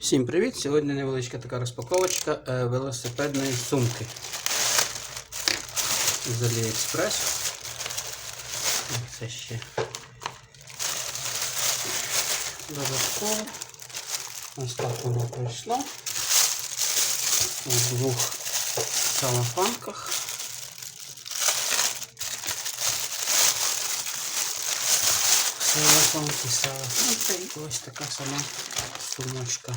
Всім привіт! Сьогодні невеличка така розпаковочка е, велосипедної сумки з AliExpress. Це ще додатково. Ось воно прийшло. У двох целофанках. Целофанки, целофанки і ось така сама сумочка.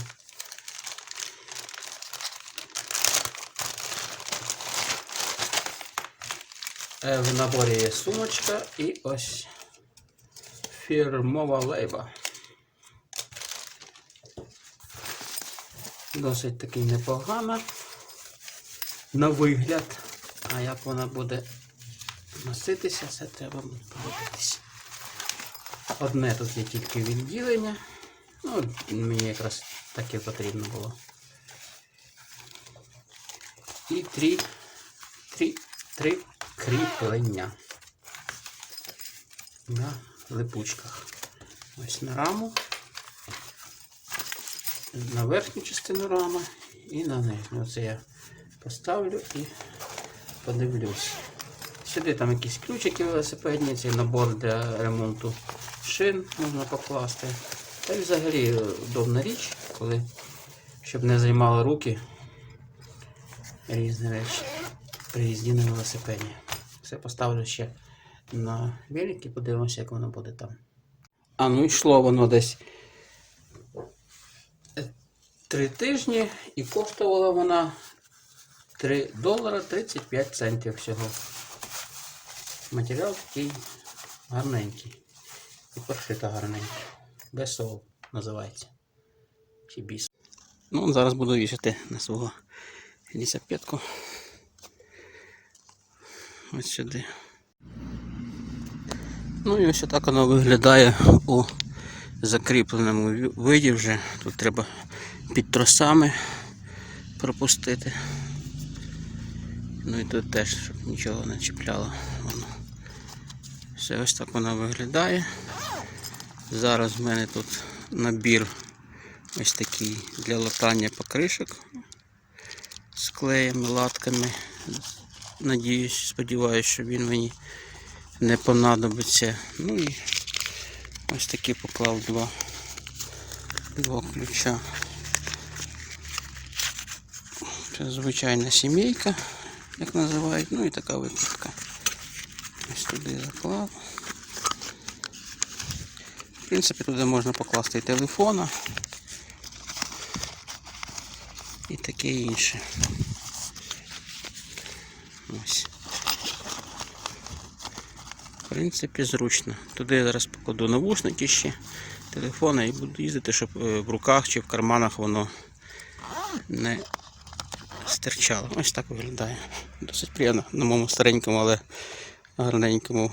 Е, В наборі є сумочка і ось фірмова лейба. Досить таки непогана на вигляд. А як вона буде носитися, це треба подивитися. Одне тут є тільки відділення. Ну, мені якраз таке потрібно було. І три, три, три кріплення на липучках. Ось на раму, на верхню частину рами і на нижню. Оце я поставлю і подивлюсь. Сюди там якісь ключики велосипедні, цей набор для ремонту шин можна покласти. Та й взагалі удобна річ, коли щоб не займали руки різні речі при їзді на велосипеді. Все поставлю ще на велик і подивимося, як воно буде там. А ну йшло воно десь три тижні і коштувала вона 3 долара 35 центів всього. Матеріал такий гарненький. І прошита гарненько. Бесол називається. Чи біс. Ну, зараз буду вішати на свого лісапетку. Ось сюди. Ну і ось так воно виглядає у закріпленому виді вже. Тут треба під тросами пропустити. Ну і тут теж, щоб нічого не чіпляло. Воно. Все ось так воно виглядає. Зараз в мене тут набір ось такий для латання покришок з клеєм, латками. Надіюсь, сподіваюся, що він мені не понадобиться. Ну і ось такі поклав два, два ключа. Це звичайна сімейка, як називають, ну і така викрутка. Ось туди заклав. Принципі, туди можна покласти і телефона, і таке інше. Ось. В принципі, зручно. Туди я зараз покладу навушники ще, телефони і буду їздити, щоб е, в руках чи в карманах воно не стирчало. Ось так виглядає. Досить приємно на моєму старенькому, але гарненькому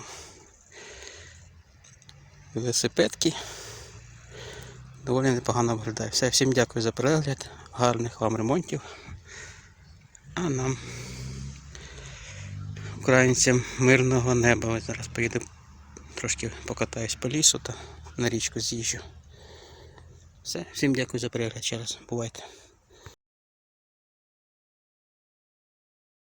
велосипедки. Доволі непогано виглядає. Все, всім дякую за перегляд, гарних вам ремонтів. А нам, українцям, мирного неба. Ось зараз поїду трошки покатаюсь по лісу та на річку з'їжджу. Все, всім дякую за перегляд ще раз. Бувайте.